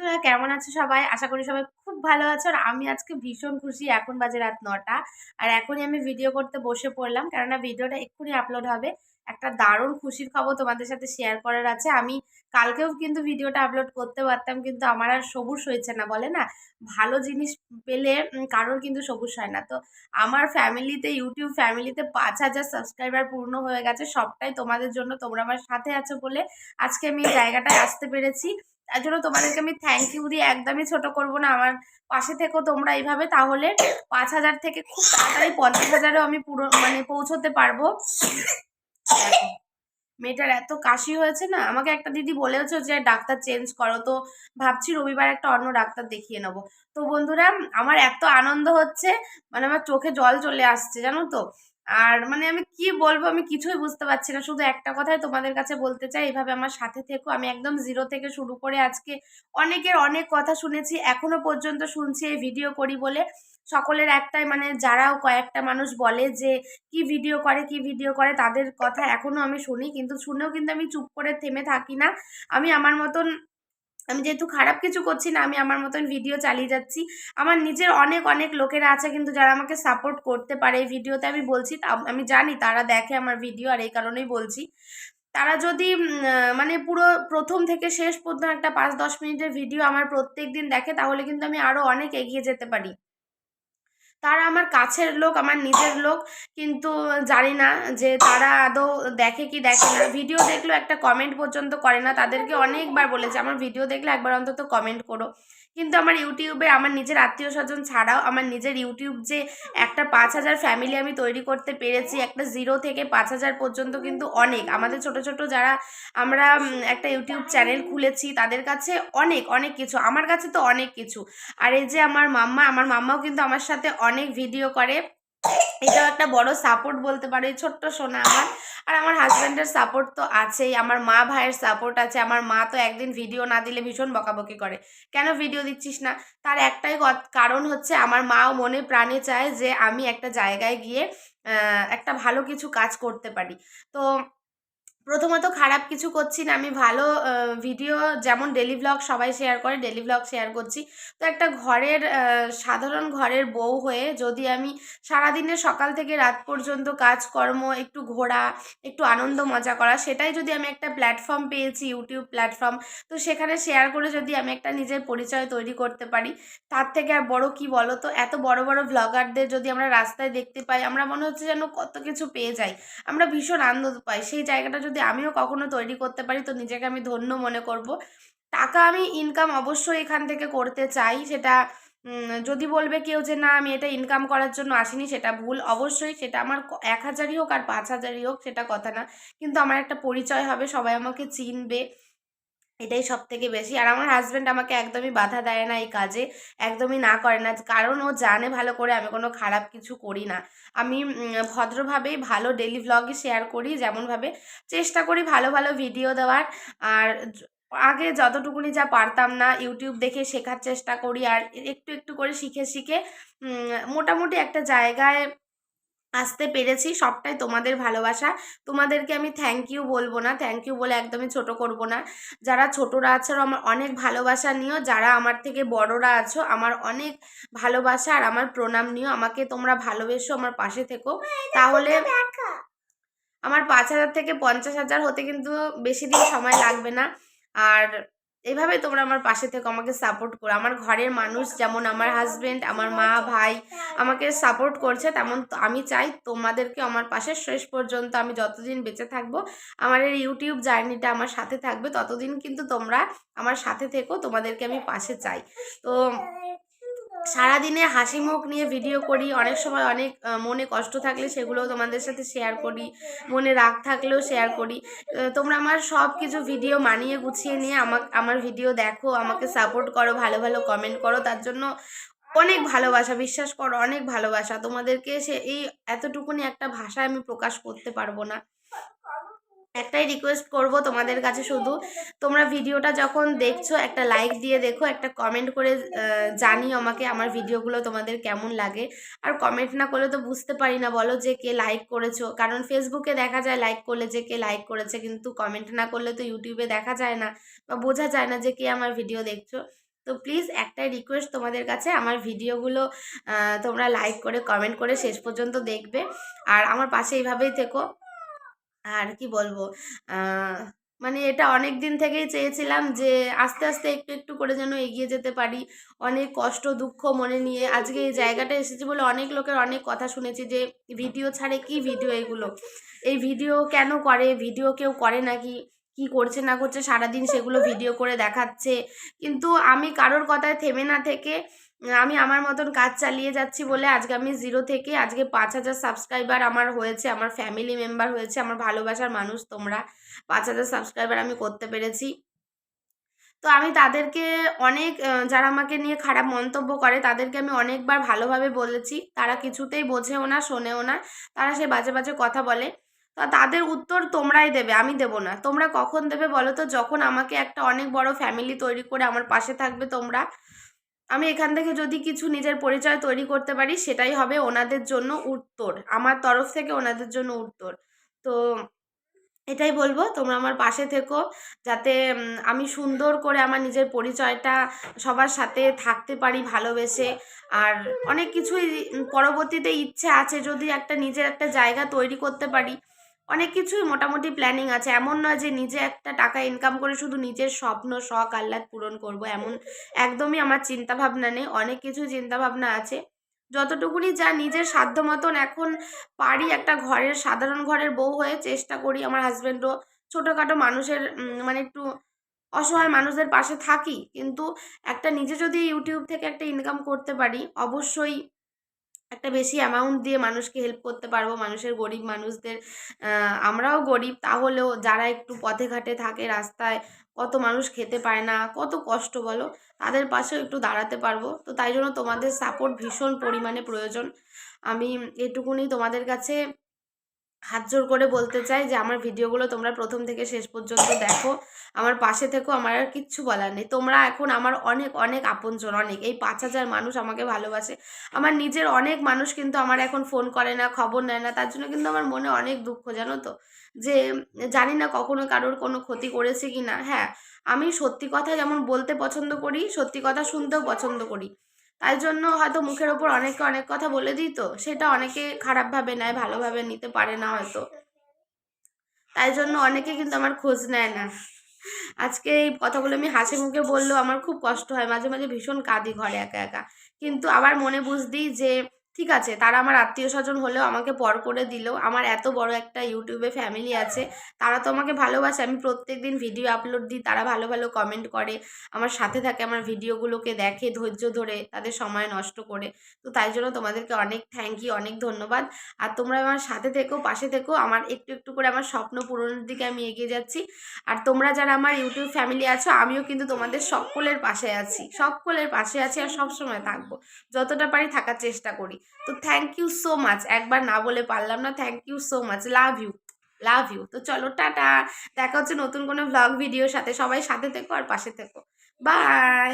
বন্ধুরা, কেমন আছো সবাই? আশা করি সবাই খুব ভালো আছো। আর আমি আজকে ভীষণ খুশি, এখন বাজে রাত নটা। আর এখনই আমি ভিডিও করতে বসে পড়লাম, কেননা ভিডিওটা এক্ষুনি আপলোড হবে। একটা দারুণ খুশির খবর তোমাদের সাথে শেয়ার করার আছে। আমি কালকেও কিন্তু ভিডিওটা আপলোড করতে পারতাম, কিন্তু আমার আর সবুজ হয়েছে না, বলে না? ভালো জিনিস পেলে কারোর কিন্তু সবুজ হয় না। তো আমার ফ্যামিলিতে ইউটিউব ফ্যামিলিতে পাঁচ হাজার সাবস্ক্রাইবার পূর্ণ হয়ে গেছে, সবটাই তোমাদের জন্য, তোমরা আমার সাথে আছো বলে আজকে আমি এই জায়গাটায় আসতে পেরেছি। তার জন্য তোমাদেরকে আমি থ্যাংক ইউ দিয়ে একদমই ছোট করব না, আমার পাশে থেকেও তোমরা এইভাবে, তাহলে পাঁচ হাজার থেকে খুব তাড়াতাড়ি পঞ্চাশ হাজারেও আমি পুরো মানে পৌঁছতে পারব। মেয়েটার এত কাশি হয়েছে না? আমাকে একটা দিদি বলেওছে যে, ডাক্তার চেঞ্জ করো। তো ভাবছি রবিবার একটা অন্য ডাক্তার দেখিয়ে নেব। তো বন্ধুরা, আমার এত আনন্দ হচ্ছে মানে আমার চোখে জল চলে আসছে, জানো তো? আর মানে আমি কি বলব, আমি কিছুই বুঝতে পারছি না। শুধু একটা কথাই তোমাদের কাছে বলতে চাই, এভাবে আমার সাথে থেকো। আমি একদম জিরো থেকে শুরু করে আজকে অনেকের অনেক কথা শুনেছি, এখনও পর্যন্ত শুনছি এই ভিডিও করি বলে। সকলের একটাই মানে যারাও কয়েকটা মানুষ বলে যে, কি ভিডিও করে, কি ভিডিও করে, তাদের কথা এখনও আমি শুনি। কিন্তু শুনেও কিন্তু আমি চুপ করে থেমে থাকি না। আমি আমার মতন, আমি যেহেতু খারাপ কিছু করছি না, আমি আমার মতন ভিডিও চালিয়ে যাচ্ছি। আমার নিজের অনেক অনেক লোকেরা আছে কিন্তু যারা আমাকে সাপোর্ট করতে পারে এই ভিডিওতে আমি বলছি আমি জানি তারা দেখে আমার ভিডিও আর এই কারণেই বলছি। তারা যদি মানে পুরো প্রথম থেকে শেষ পর্যন্ত একটা পাঁচ, দশ মিনিটের ভিডিও আমার প্রত্যেক দিন দেখে, তাহলে কিন্তু আমি আরও অনেক এগিয়ে যেতে পারি। তারা আমার কাছের লোক, আমার নিজের লোক, কিন্তু জানি না যে তারা আদৌ দেখে কি দেখে না। ভিডিও দেখলেও একটা কমেন্ট পর্যন্ত করে না। তাদেরকে অনেকবার বলেছে, আমার ভিডিও দেখলে একবার অন্তত কমেন্ট করো। কিন্তু আমার ইউটিউবে আমার নিজের আত্মীয় স্বজন ছাড়াও আমার নিজের ইউটিউব যে একটা পাঁচ হাজার ফ্যামিলি আমি তৈরি করতে পেরেছি, একটা জিরো থেকে পাঁচ হাজার পর্যন্ত কিন্তু অনেক। আমাদের ছোট ছোট যারা আমরা একটা ইউটিউব চ্যানেল খুলেছি, তাদের কাছে অনেক অনেক কিছু। আমার কাছে তো অনেক কিছু। আর এই যে আমার মাম্মা, আমার মাম্মাও কিন্তু আমার সাথে অনেক ভিডিও করে। এটাও একটা বড় সাপোর্ট বলতে পারো, এই ছোট্ট সোনা আমার। আর আমার হাজব্যান্ডের সাপোর্ট তো আছেই, আমার মা ভাইয়ের সাপোর্ট আছে, আমার মা তো একদিন ভিডিও না দিলে ভীষণ বকাবকি করে। কেন ভিডিও দিচ্ছিস না? তার একটাই কারণ হচ্ছে আমার মাও মনে প্রাণে চায় যে আমি একটা জায়গায় গিয়ে একটা ভালো কিছু কাজ করতে পারি। তো প্রথমত খারাপ কিছু করছি না, আমি ভালো ভিডিও যেমন ডেলি ভ্লগ সবাই শেয়ার করে ডেলি ভ্লগ শেয়ার করছি। তো একটা ঘরের সাধারণ ঘরের বউ হয়ে যদি আমি সারাদিনের সকাল থেকে রাত পর্যন্ত কাজকর্ম, একটু ঘোরা, একটু আনন্দ মজা করা, সেটাই যদি আমি একটা প্ল্যাটফর্ম পেয়েছি ইউটিউব প্ল্যাটফর্ম তো সেখানে শেয়ার করে যদি আমি একটা নিজের পরিচয় তৈরি করতে পারি, তার থেকে আর বড় কি বলো তো? এত বড় বড় ভ্লগারদের যদি আমরা রাস্তায় দেখতে পাই, আমরা মনে হচ্ছে যেন কত কিছু পেয়ে যাই। আমরা ভীষণ আনন্দ পাই, সেই জায়গাটা যদি আমিও কখনো তৈরি করতে পারি, তো নিজেকে আমি ধন্য মনে করব। টাকা আমি ইনকাম অবশ্যই এখান থেকে করতে চাই, সেটা যদি বলবে কেউ যে, না, আমি এটা ইনকাম করার জন্য আসিনি, সেটা ভুল। অবশ্যই সেটা আমার এক হাজারই হোক আর পাঁচ হাজারই হোক, সেটা কথা না। কিন্তু আমার একটা পরিচয় হবে, সবাই আমাকে চিনবে। এটাই সব থেকে বেশি। আর আমার হাজব্যান্ড আমাকে একদমই বাধা দেয় না এই কাজে, একদমই না করে না। কারণ ও জানে ভালো করে আমি কোনো খারাপ কিছু করি না। আমি ভদ্রভাবেই ভালো ডেলি ভ্লগে শেয়ার করি, যেমনভাবে চেষ্টা করি ভালো ভালো ভিডিও দেওয়ার। আর আগে যতটুকুনি যা পারতাম না ইউটিউব দেখে শেখার চেষ্টা করি। আর একটু একটু করে শিখে শিখে মোটামুটি একটা জায়গায় আসতে পেরেছি সবটাই তোমাদের ভালোবাসা। তোমাদেরকে আমি থ্যাংক ইউ বলব না থ্যাংক ইউ বলে একদমই ছোট করব না। যারা ছোটরা আছো আমার অনেক ভালোবাসা নিও। যারা আমার থেকে বড়রা আছো আমার অনেক ভালোবাসা আর আমার প্রণাম নিও। আমাকে তোমরা ভালোবেসো আমার পাশে থেকো। তাহলে আমার পাঁচ হাজার থেকে পঞ্চাশ হাজার হতে কিন্তু বেশি দিন সময় লাগবে না। আর এভাবে তোমরা আমার পাশে থেকে, আমাকে সাপোর্ট করো। আমার ঘরের মানুষ যেমন আমার হাজব্যান্ড আমার মা, ভাই আমাকে সাপোর্ট করছে, তেমন আমি চাই তোমাদেরকে আমার পাশে শেষ পর্যন্ত আমি যতদিন বেঁচে থাকব, আমার এই ইউটিউব জার্নিটা আমার সাথে থাকবে, ততদিন কিন্তু তোমরা আমার সাথে থেকো, তোমাদেরকে আমি পাশে চাই। তো সারাদিনে হাসি মুখ নিয়ে ভিডিও করি। অনেক সময় অনেক মনে কষ্ট থাকলে সেগুলোও তোমাদের সাথে শেয়ার করি। মনে রাগ থাকলেও শেয়ার করি। তোমরা আমার সব কিছু ভিডিও মানিয়ে গুছিয়ে নিয়ে আমাকে, আমার ভিডিও দেখো, আমাকে সাপোর্ট করো, ভালো ভালো কমেন্ট করো। তার জন্য অনেক ভালোবাসা, বিশ্বাস করো, অনেক ভালোবাসা। তোমাদেরকে সে, এই এতটুকুনি একটা ভাষায় আমি প্রকাশ করতে পারব না। একটাই রিকোয়েস্ট করব তোমাদের কাছে শুধু। তোমরা ভিডিওটা যখন দেখছ, একটা লাইক দিয়ে দেখো, একটা কমেন্ট করে জানিও আমাকে আমার ভিডিওগুলো তোমাদের কেমন লাগে। আর কমেন্ট না করলে তো বুঝতে পারি না, বলো যে কে লাইক করেছ। কারণ ফেসবুকে দেখা যায় লাইক করলে যে কে লাইক করেছে, কিন্তু কমেন্ট না করলে তো ইউটিউবে দেখা যায় না বা বোঝা যায় না যে কে আমার ভিডিও দেখছ। তো প্লিজ একটাই রিকোয়েস্ট তোমাদের কাছে, আমার ভিডিওগুলো তোমরা লাইক করে কমেন্ট করে শেষ পর্যন্ত দেখবে। আর আমার পাশে এইভাবেই থেকো। আর কি বলব? মানে এটা অনেক দিন থেকেই চেয়েছিলাম যে, আস্তে আস্তে একটু একটু করে যেন এগিয়ে যেতে পারি। অনেক কষ্ট, দুঃখ মনে নিয়ে আজকে এই জায়গাটা এসেছি বলে অনেক লোকের অনেক কথা শুনেছি যে, ভিডিও ছাড়ে কি ভিডিও এগুলো? এই ভিডিও কেন করে? ভিডিও কেউ করে নাকি? কি করছে, না করছে? সারাদিন সেগুলো ভিডিও করে দেখাচ্ছে। কিন্তু আমি কারোর কথায় থেমে না থেকে আমি আমার মতন কাজ চালিয়ে যাচ্ছি বলে আজকে আমি জিরো থেকে আজকে পাঁচ হাজার সাবস্ক্রাইবার আমার হয়েছে, আমার ফ্যামিলি মেম্বার হয়েছে, আমার ভালোবাসার মানুষ তোমরা। পাঁচ হাজার সাবস্ক্রাইবার আমি করতে পেরেছি। তো আমি তাদেরকে অনেক যারা আমাকে নিয়ে খারাপ মন্তব্য করে, তাদেরকে আমি অনেকবার ভালোভাবে বলেছি। তারা কিছুতেই বোঝেও না, শোনেও না, তারা সে বাজে বাজে কথা বলে। তো তাদের উত্তর তোমরাই দেবে, আমি দেব না। তোমরা কখন দেবে বলো তো? যখন আমাকে একটা অনেক বড় ফ্যামিলি তৈরি করে আমার পাশে থাকবে তোমরা। আমি এখান থেকে যদি কিছু নিজের পরিচয় তৈরি করতে পারি, সেটাই হবে ওনাদের জন্য উত্তর। আমার তরফ থেকে ওনাদের জন্য উত্তর। তো এটাই বলব, তোমরা আমার পাশে থেকো, যাতে আমি সুন্দর করে আমার নিজের পরিচয়টা সবার সাথে থাকতে পারি, ভালোবেসে। আর অনেক কিছুই পরবর্তীতে ইচ্ছে আছে যদি একটা নিজের একটা জায়গা তৈরি করতে পারি। অনেক কিছুই মোটামুটি প্ল্যানিং আছে। এমন নয় যে নিজে একটা টাকা ইনকাম করে শুধু নিজের স্বপ্ন, শখ, আহ্লাদ পূরণ করব এমন একদমই আমার চিন্তা ভাবনা নেই। অনেক কিছু চিন্তা ভাবনা আছে। যতটুকুনি যা নিজের সাধ্য মতন এখন পারি একটা ঘরের সাধারণ ঘরের বউ হয়ে চেষ্টা করি আমার হাজব্যান্ডও ছোটোখাটো মানুষের মানে একটু অসহায় মানুষদের পাশে থাকি। কিন্তু একটা নিজে যদি ইউটিউব থেকে একটা ইনকাম করতে পারি, অবশ্যই একটা বেশি অ্যামাউন্ট দিয়ে মানুষকে হেল্প করতে পারব, মানুষের গরিব মানুষদের আমরাও গরিব, তাহলেও যারা একটু পথে ঘাটে থাকে রাস্তায়, কত মানুষ খেতে পায় না, কত কষ্ট বলো, তাদের পাশেও একটু দাঁড়াতে পারব। তো তাই জন্য তোমাদের সাপোর্ট ভীষণ পরিমাণে প্রয়োজন। আমি এটুকুনি তোমাদের কাছে হাত জোর করে বলতে চাই যে, আমার ভিডিওগুলো তোমরা প্রথম থেকে শেষ পর্যন্ত দেখো। আমার পাশে থেকো, আমার আর কিচ্ছু বলার নেই। তোমরা এখন আমার অনেক অনেক আপনজন, অনেক। এই পাঁচ হাজার মানুষ আমাকে ভালোবাসে। আমার নিজের অনেক মানুষ কিন্তু আমার এখন ফোন করে না, খবর নেয় না। তার জন্য কিন্তু আমার মনে অনেক দুঃখ, জানো তো? যে, জানি না কখনো কারোর কোনো ক্ষতি করেছে কি না হ্যাঁ আমি সত্যি কথা যেমন বলতে পছন্দ করি, সত্যি কথা শুনতেও পছন্দ করি। তাই জন্য হয়তো মুখের ওপর অনেকে অনেক কথা বলে দিত, সেটা অনেকে খারাপভাবে নেয় ভালোভাবে নিতে পারে না হয়তো। তাই জন্য অনেকে কিন্তু আমার খোঁজ নেয় না। আজকে এই কথাগুলো আমি হাসি মুখে বললেও আমার খুব কষ্ট হয়, মাঝে মাঝে ভীষণ কাঁদি ঘরে একা একা। কিন্তু আবার মনে বুঝদিই যে ঠিক আছে, তারা আমার আত্মীয় স্বজন হলেও আমাকে পর করে দিলেও আমার এত বড় একটা ইউটিউবে ফ্যামিলি আছে, তারা তো আমাকে ভালোবাসে। আমি প্রত্যেক দিন ভিডিও আপলোড দিই, তারা ভালো ভালো কমেন্ট করে। আমার সাথে থাকে, আমার ভিডিওগুলোকে দেখে, ধৈর্য ধরে তাদের সময় নষ্ট করে। তো তাই জন্য তোমাদেরকে অনেক থ্যাংক ইউ অনেক ধন্যবাদ। আর তোমরা আমার সাথে থেকো, পাশে থেকো। আমার একটু একটু করে আমার স্বপ্ন পূরণের দিকে আমি এগিয়ে যাচ্ছি। আর তোমরা যারা আমার ইউটিউব ফ্যামিলি আছো, আমিও কিন্তু তোমাদের সকলের পাশে আছি, সকলের পাশে আছি আর সবসময় থাকব। যতটা পারি থাকার চেষ্টা করি। তো থ্যাংক ইউ সো মাচ একবার না বলে পারলাম না thank you so much love you love you তো চলো, টাটা। দেখা হচ্ছে নতুন কোনো ব্লগ ভিডিওর সাথে। সবাই সাথে থেকো আর পাশে থেকো। বাই